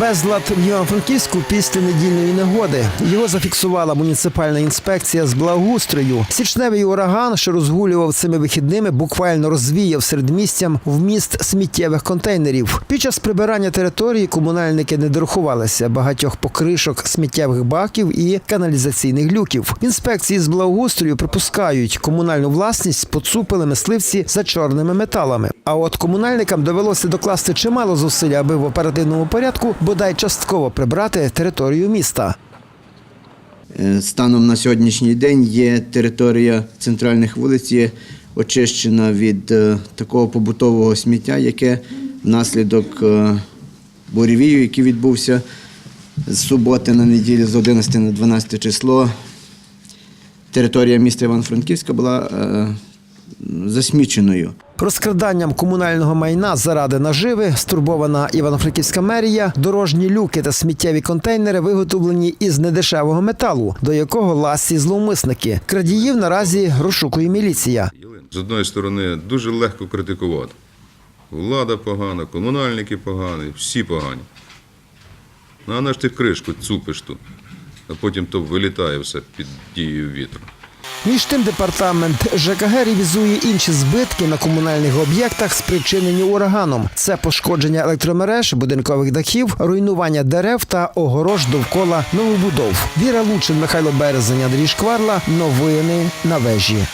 Безлад в Івано-Франківську після недільної негоди. Його зафіксувала муніципальна інспекція з благоустрою. Січневий ураган, що розгулював цими вихідними, буквально розвіяв середмістям вміст сміттєвих контейнерів. Під час прибирання території комунальники не дорахувалися багатьох покришок сміттєвих баків і каналізаційних люків. Інспекції з благоустрою припускають, комунальну власність поцупили мисливці за чорними металами. А от комунальникам довелося докласти чимало зусиль, аби в оперативному порядку бодай частково прибрати територію міста. Е, Станом на сьогоднішній день є територія центральних вулиць очищена від е, такого побутового сміття, яке внаслідок е, буревію, який відбувся з суботи на неділю з 11 на 12 число. Територія міста Івано-Франківська була засміченою. Розкраданням комунального майна заради наживи стурбована Івано-Франківська мерія. Дорожні люки та сміттєві контейнери виготовлені із недешевого металу, до якого ласі зловмисники. Крадіїв наразі розшукує міліція. З одної сторони, дуже легко критикувати. Влада погана, комунальники погані, всі погані. Ну, а на ж ти кришку цупиш тут, а потім то вилітає все під дією вітру. Між тим департамент ЖКГ ревізує інші збитки на комунальних об'єктах, спричинені ураганом. Це пошкодження електромереж, будинкових дахів, руйнування дерев та огорож довкола новобудов. Віра Лучин, Михайло Березень, Андрій Шкварла. Новини на вежі.